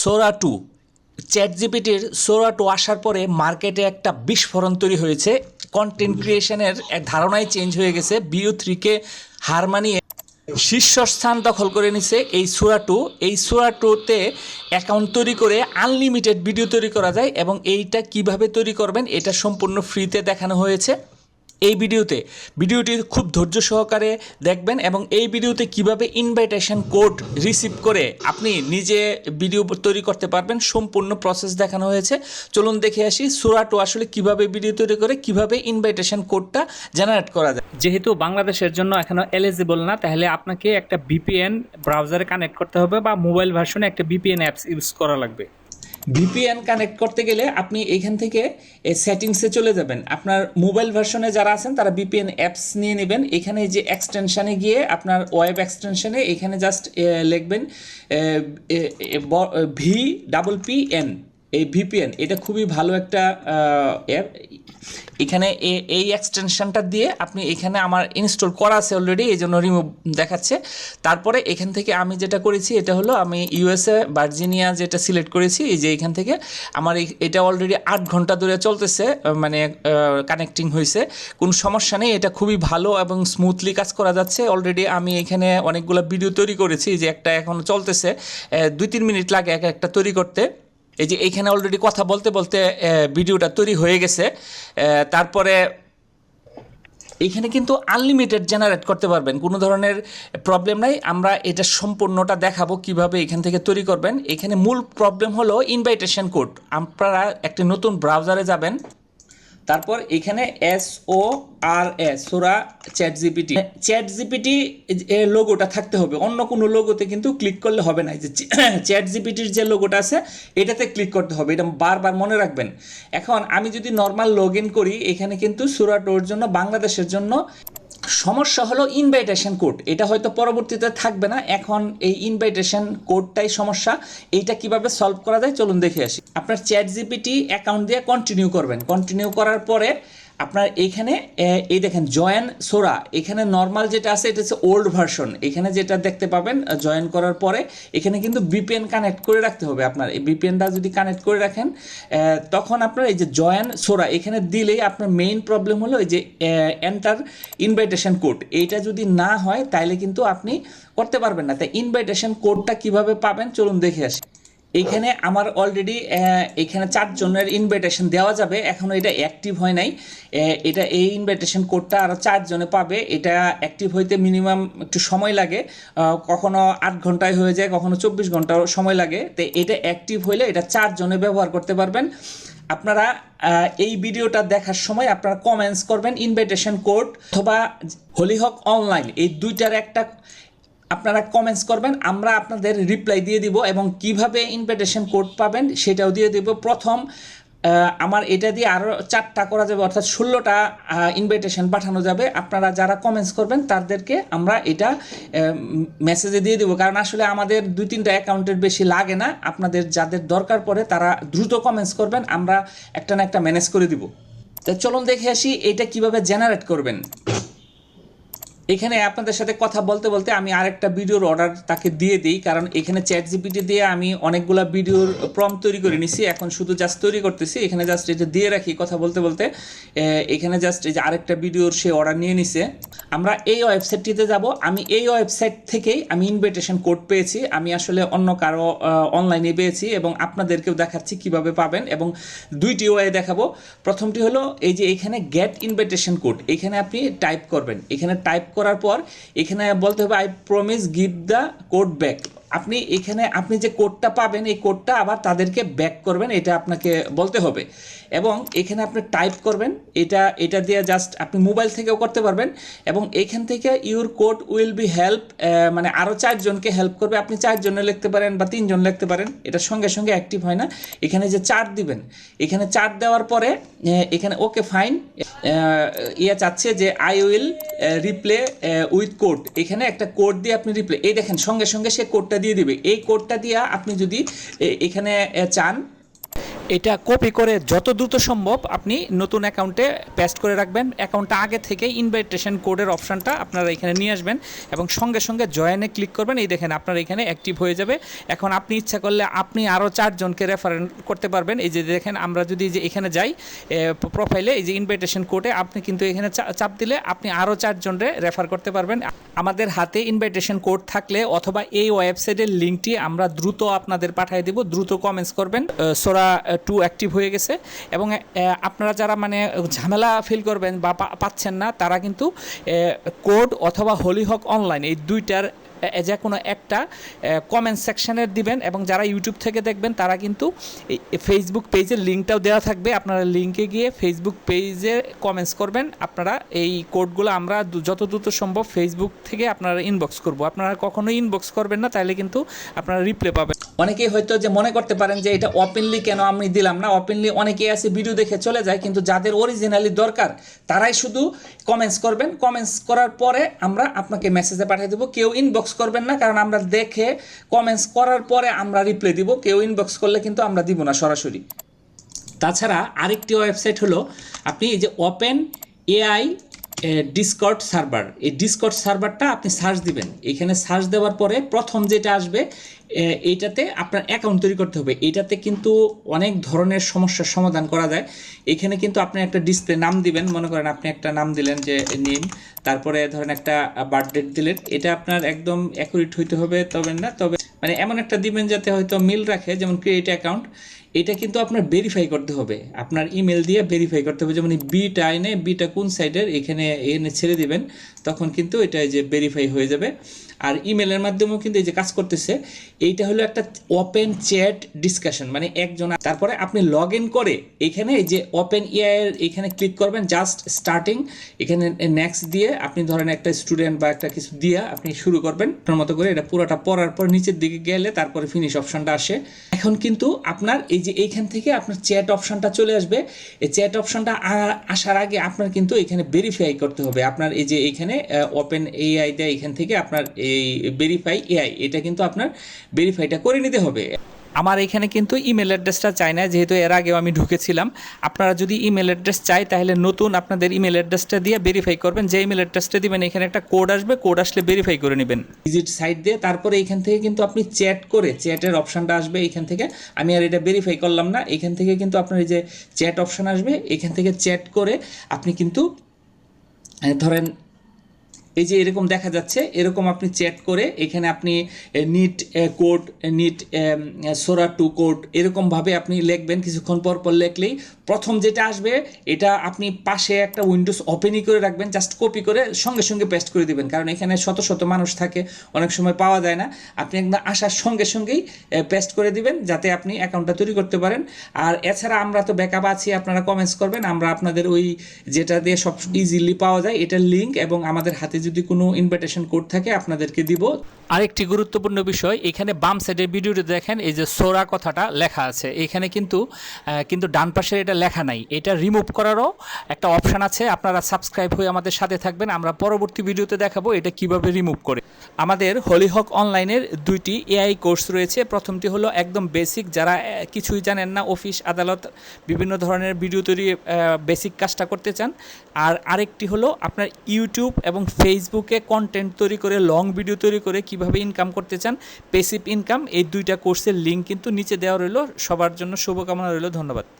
সোরা two. Chat জিপিটির সোরা two আসার পরে মার্কেটে একটা বিস্ফোরণ তৈরি হয়েছে। কন্টেন্ট ক্রিয়েশনের এক ধারণাই চেঞ্জ হয়ে গেছে। বিও থ্রিকে হার মানিয়ে শীর্ষস্থান দখল করে নিছে এই সোরা টু। এই সোরা টুতে অ্যাকাউন্ট তৈরি করে আনলিমিটেড ভিডিও তৈরি করা যায় এবং এইটা কীভাবে তৈরি করবেন, এটা সম্পূর্ণ ফ্রিতে দেখানো হয়েছে। এই ভিডিওতে, ভিডিওটি খুব ধৈর্য সহকারে দেখবেন এবং এই ভিডিওতে কীভাবে ইনভাইটেশন কোড রিসিভ করে আপনি নিজে ভিডিও তৈরি করতে পারবেন, সম্পূর্ণ প্রসেস দেখানো হয়েছে। চলুন দেখে আসি সুরাটো আসলে কীভাবে ভিডিও তৈরি করে, কীভাবে ইনভাইটেশন কোডটা জেনারেট করা যায়। যেহেতু বাংলাদেশের জন্য এখনও এলিজিবল না, তাহলে আপনাকে একটা ভিপিএন ব্রাউজারে কানেক্ট করতে হবে বা মোবাইল ভার্সনে একটা ভিপিএন অ্যাপস ইউজ করা লাগবে। ভিপিএন কানেক্ট করতে গেলে আপনি এখান থেকে সেটিংসে চলে যাবেন। আপনার মোবাইল ভার্সনে যারা আছেন, তারা ভিপিএন অ্যাপস নিয়ে নেবেন। এখানে যে এক্সটেনশানে গিয়ে আপনার ওয়েব এক্সটেনশানে এখানে জাস্ট লিখবেন ভি ডাবল পি এন এই ভিপিএন এটা খুবই ভালো একটা অ্যাপ এখানে এই এক্সটেনশনটা দিয়ে আপনি এখানে আমার ইনস্টল করা আছে অলরেডি এই জন্য রিমুভ দেখাচ্ছে। তারপরে এখান থেকে আমি যেটা করেছি, এটা হলো আমি ইউএসএ ভার্জিনিয়া যেটা সিলেক্ট করেছি, এই যে এখান থেকে আমার এটা অলরেডি আট ঘণ্টা ধরে চলতেছে মানে কানেক্টিং হয়েছে কোনো সমস্যা নেই, এটা খুবই ভালো এবং স্মুথলি কাজ করা যাচ্ছে। অলরেডি আমি এখানে অনেকগুলো ভিডিও তৈরি করেছি যে একটা এখন চলতেছে দুই তিন মিনিট লাগে এক একটা তৈরি করতে। এই যে এইখানে অলরেডি কথা বলতে বলতে ভিডিওটা তৈরি হয়ে গেছে। তারপরে এখানে কিন্তু আনলিমিটেড জেনারেট করতে পারবেন। কোনো ধরনের প্রবলেম নাই। আমরা এটা সম্পূর্ণটা দেখাবো কীভাবে এখান থেকে তৈরি করবেন। এখানে মূল প্রবলেম হলো ইনভাইটেশন কোড আপনারা একটি নতুন ব্রাউজারে যাবেন। তারপর এখানে S O R S Sora ChatGPT ChatGPT লোগোটা থাকতে হবে। অন্য কোনো লোগোতে কিন্তু ক্লিক করলে হবে না। যে চ্যাট জিপিটির যে লোগোটা আছে, এটাতে ক্লিক করতে হবে। এটা বারবার মনে রাখবেন। এখন আমি যদি নর্মাল লগ করি, এখানে কিন্তু সুরাটোর জন্য, বাংলাদেশের জন্য সমস্যা হলো ইনভাইটেশন কোড এটা হয়তো পরবর্তীতে থাকবে না। এখন এই ইনভাইটেশন কোডটাই সমস্যা। এইটা কীভাবে সলভ করা যায়? চলুন দেখে আসি। আপনার চ্যাট জিপিটি অ্যাকাউন্ট দিয়ে কন্টিনিউ করবেন। কন্টিনিউ করার পরে আপনার এইখানে এই দেখেন, জয়েন সোরা, এখানে নর্মাল যেটা আছে, এটা হচ্ছে ওল্ড ভার্সন এখানে যেটা দেখতে পাবেন জয়েন করার পরে, এখানে কিন্তু বিপিএন কানেক্ট করে রাখতে হবে আপনার। এই বিপিএনটা যদি কানেক্ট করে রাখেন তখন আপনার এই যে জয়েন সোরা, এখানে দিলেই আপনার মেইন প্রবলেম হলো এই যে এন্টার ইনভাইটেশন কোড এইটা যদি না হয়, তাইলে কিন্তু আপনি করতে পারবেন না। তাই ইনভাইটেশন কোডটা কীভাবে পাবেন? চলুন দেখে আসি। এইখানে আমার অলরেডি এখানে চারজনের ইনভাইটেশন দেওয়া যাবে। এখনও এটা অ্যাক্টিভ হয় নাই। এটা এই ইনভাইটেশন কোডটা আরও চারজনে পাবে। এটা অ্যাক্টিভ হইতে মিনিমাম একটু সময় লাগে। কখনো আট ঘন্টায় হয়ে যায়, কখনো চব্বিশ ঘন্টাও সময় লাগে। তো এটা অ্যাক্টিভ হইলে এটা চারজনে ব্যবহার করতে পারবেন। আপনারা এই ভিডিওটা দেখার সময় আপনারা কমেন্টস করবেন ইনভাইটেশন কোড অথবা হলিহক অনলাইন এই দুইটার একটা আপনারা কমেন্টস করবেন, আমরা আপনাদের রিপ্লাই দিয়ে দিব এবং কীভাবে ইনভিটেশন কোড পাবেন সেটাও দিয়ে দিব। প্রথম আমার এটা দিয়ে আরও চারটা করা যাবে, অর্থাৎ ষোলোটা ইনভিটেশন পাঠানো যাবে। আপনারা যারা কমেন্টস করবেন, তাদেরকে আমরা এটা মেসেজে দিয়ে দেবো। কারণ আসলে আমাদের দুই তিনটা অ্যাকাউন্টের বেশি লাগে না। আপনাদের যাদের দরকার পড়ে, তারা দ্রুত কমেন্টস করবেন, আমরা একটা না একটা ম্যানেজ করে দিব। তো চলুন দেখে আসি, এটা কীভাবে জেনারেট করবেন। এখানে আপনাদের সাথে কথা বলতে বলতে আমি আরেকটা ভিডিওর অর্ডার তাকে দিয়ে দিই, কারণ এখানে চ্যাট জিপিটি দিয়ে আমি অনেকগুলো ভিডিওর প্রম তৈরি করে নিছি। এখন শুধু জাস্ট তৈরি করতেছি, এখানে জাস্ট এটা দিয়ে রাখি কথা বলতে বলতে এখানে জাস্ট এই যে আরেকটা ভিডিওর সে অর্ডার নিয়ে নিছে। আমরা এই ওয়েবসাইটটিতে যাব। আমি এই ওয়েবসাইট থেকেই আমি ইনভিটেশন কোড পেয়েছি। আমি আসলে অন্য কারও অনলাইনে পেয়েছি এবং আপনাদেরকেও দেখাচ্ছি কীভাবে পাবেন এবং দুইটি ওয়ে দেখাবো। প্রথমটি হলো এই যে এখানে গেট ইনভিটেশন কোড এখানে আপনি টাইপ করবেন। এখানে টাইপ করার পর এখানে বলতে হবে I promise give the code back আপনি এখানে, আপনি যে কোডটা পাবেন, এই কোডটা আবার তাদেরকে ব্যাক করবেন। এটা আপনাকে বলতে হবে। এবং এখানে আপনি টাইপ করবেন, এটা এটা দিয়ে জাস্ট আপনি মোবাইল থেকেও করতে পারবেন এবং এখান থেকে your code will be help মানে আরও চারজনকে হেল্প করবে। আপনি চারজনে লিখতে পারেন বা তিনজন লিখতে পারেন, এটা সঙ্গে সঙ্গে অ্যাক্টিভ হয় না। এখানে যে চার দিবেন, এখানে চার দেওয়ার পরে এখানে ওকে ফাইন ইয়ে চাচ্ছে যে I will reply with code এখানে একটা কোড দিয়ে আপনি রিপ্লে এই দেখেন সঙ্গে সঙ্গে সে কোডটা দিয়ে দিবে। এই কোডটা দিয়ে আপনি যদি এখানে চান এটা কপি করে যত দ্রুত সম্ভব আপনি নতুন অ্যাকাউন্টে পেস্ট করে রাখবেন। অ্যাকাউন্টটা আগে থেকে ইনভাইটেশন কোডের অপশনটা আপনারা এখানে নিয়ে আসবেন এবং সঙ্গে সঙ্গে জয়েনে ক্লিক করবেন। এই দেখেন আপনার এখানে অ্যাক্টিভ হয়ে যাবে। এখন আপনি ইচ্ছা করলে আপনি আরও চারজনকে রেফারেন্স করতে পারবেন। এই যে দেখেন আমরা যদি যে এখানে যাই প্রোফাইলে এই যে ইনভাইটেশন কোডে আপনি কিন্তু এখানে চাপ দিলে আপনি আরও চারজনরে রেফার করতে পারবেন। আমাদের হাতে ইনভাইটেশন কোড থাকলে অথবা এই ওয়েবসাইটের লিঙ্কটি আমরা দ্রুত আপনাদের পাঠিয়ে দিব। দ্রুত কমেন্টস করবেন। সোরা টু অ্যাক্টিভ হয়ে গেছে এবং আপনারা যারা মানে ঝামেলা ফিল করবেন বা পাচ্ছেন না, তারা কিন্তু কোড অথবা হোলি হক অনলাইন এই দুইটার যে কোনো একটা কমেন্ট সেকশনের দিবেন এবং যারা ইউটিউব থেকে দেখবেন, তারা কিন্তু ফেসবুক পেজের লিঙ্কটাও দেওয়া থাকবে। আপনারা লিঙ্কে গিয়ে ফেসবুক পেজে কমেন্টস করবেন। আপনারা এই কোডগুলো আমরা যত দ্রুত সম্ভব ফেসবুক থেকে আপনারা ইনবক্স করব। আপনারা কখনোই ইনবক্স করবেন না তাহলে কিন্তু আপনারা রিপ্লে পাবেন। অনেকেই হয়তো যে মনে করতে পারেন যে এটা ওপেনলি কেন আমি দিলাম না? ওপেনলি অনেকেই আছে ভিডিও দেখে চলে যায়, কিন্তু যাদের অরিজিনালি দরকার, তারাই শুধু কমেন্টস করবেন। কমেন্টস করার পরে আমরা আপনাকে মেসেজে পাঠিয়ে দেবো। কেউ ইনবক্স করবেন না, কারণ আমরা দেখে কমেন্টস করার পরে আমরা রিপ্লাই দিব। কেউ ইনবক্স করলে কিন্তু আমরা দিব না সরাসরি। তাছাড়া আরেকটি ওয়েবসাইট হলো, আপনি এই যে ওপেন এআই ডিসকর্ড সার্ভার এই ডিসকর্ড সার্ভারটা আপনি সার্চ দিবেন। এখানে সার্চ দেওয়ার পরে প্রথম যেটা আসবে এইটাতে আপনার অ্যাকাউন্ট তৈরি করতে হবে। এইটাতে কিন্তু অনেক ধরনের সমস্যার সমাধান করা যায়। এখানে কিন্তু আপনি একটা ডিসপ্লে নাম দিবেন। মনে করেন আপনি একটা নাম দিলেন যে নেম তারপরে ধরেন একটা বার্থডেট দিলেন এটা আপনার একদম অ্যাকুরেট হইতে হবে, তবে না, তবে মানে এমন একটা দিবেন যাতে হয়তো মিল রাখে, যেমন ক্রিয়েট অ্যাকাউন্ট এটা কিন্তু আপনার ভেরিফাই করতে হবে। আপনার ইমেল দিয়ে ভেরিফাই করতে হবে, যেমন বিটা এনে বিটা কোন সাইডের এখানে, এনে ছেড়ে দিবেন। তখন কিন্তু এটা যে ভেরিফাই হয়ে যাবে। আর ইমেলের মাধ্যমেও কিন্তু এই যে কাজ করতেছে, এইটা হলো একটা ওপেন চ্যাট ডিসকাশন মানে একজন তারপরে আপনি লগ ইন করে এখানে এই যে ওপেন এর এখানে ক্লিক করবেন জাস্ট স্টার্টিং এখানে নেক্সট দিয়ে আপনি ধরেন একটা স্টুডেন্ট বা একটা কিছু দিয়ে আপনি শুরু করবেন, আপনার মতো করে এটা পুরোটা পড়ার পর নিচের দিকে গেলে তারপরে ফিনিশ অপশনটা আসে। এখন কিন্তু আপনার এই যে এইখান থেকে আপনার চ্যাট অপশনটা চলে আসবে, এই চ্যাট অপশনটা আসার আগে আপনার কিন্তু এখানে ভেরিফাই করতে হবে। আপনার এই যে এইখানে ওপেন এআই দেয় এখান থেকে আপনার এই ভেরিফাই এআই এটা কিন্তু আপনার ভেরিফাইটা করে নিতে হবে। আমার এখানে কিন্তু ইমেল অ্যাড্রেসটা চাই না যেহেতু এর আগেও আমি ঢুকেছিলাম। আপনারা যদি ইমেল অ্যাড্রেস চাই তাহলে নতুন আপনাদের ইমেল অ্যাড্রেসটা দিয়ে ভেরিফাই করবেন। যে ইমেল অ্যাড্রেসটা দিবেন এখানে একটা কোড আসবে কোড আসলে ভেরিফাই করে নেবেন। ভিজিট সাইট দিয়ে তারপরে এখান থেকে কিন্তু আপনি চ্যাট করে চ্যাটের অপশানটা আসবে এখান থেকে। আমি আর এটা ভেরিফাই করলাম না এখান থেকে কিন্তু আপনার এই যে চ্যাট অপশান আসবে এখান থেকে চ্যাট করে আপনি কিন্তু ধরেন এই যে এরকম দেখা যাচ্ছে, এরকম আপনি চ্যাট করে এখানে আপনি need code need Sora two code এরকমভাবে আপনি লিখবেন, কিছুক্ষণ পর পর লেখলেই প্রথম যেটা আসবে, এটা আপনি পাশে একটা উইন্ডোজ ওপেনই করে রাখবেন জাস্ট কপি করে সঙ্গে সঙ্গে পেস্ট করে দিবেন। কারণ এখানে শত শত মানুষ থাকে, অনেক সময় পাওয়া যায় না। আপনি একদম আসার সঙ্গে সঙ্গেই পেস্ট করে দিবেন, যাতে আপনি অ্যাকাউন্টটা তৈরি করতে পারেন। আর এছাড়া আমরা তো ব্যাকআপ আছি, আপনারা কমেন্টস করবেন। আমরা আপনাদের ওই যেটা দিয়ে সব ইজিলি পাওয়া যায়, এটার লিঙ্ক এবং আমাদের হাতে যদি কোনো ইনভিটেশন কোড থাকে, আপনাদেরকে দিব। আরেকটি গুরুত্বপূর্ণ বিষয়, এখানে বাম সাইডের ভিডিওতে দেখেন, এই যে সোরা কথাটা লেখা আছে। এখানে কিন্তু কিন্তু ডান পাশে এটা লেখা নাই। এটা রিমুভ করারও একটা অপশান আছে। আপনারা সাবস্ক্রাইব হয়ে আমাদের সাথে থাকবেন। আমরা পরবর্তী ভিডিওতে দেখাবো এটা কীভাবে রিমুভ করে। আমাদের হলিহক অনলাইনের দুইটি এআই কোর্স রয়েছে। প্রথমটি হলো একদম বেসিক যারা কিছুই জানেন না অফিস আদালত, বিভিন্ন ধরনের ভিডিও তৈরি বেসিক কাজটা করতে চান। আর আরেকটি হলো আপনার ইউটিউব এবং ফেসবুকে কন্টেন্ট তৈরি করে লং ভিডিও তৈরি করে কীভাবে ইনকাম করতে চান পেসিভ ইনকাম এই দুইটা কোর্সের লিঙ্ক কিন্তু নিচে দেওয়া রইল। সবার জন্য শুভকামনা রইল, ধন্যবাদ।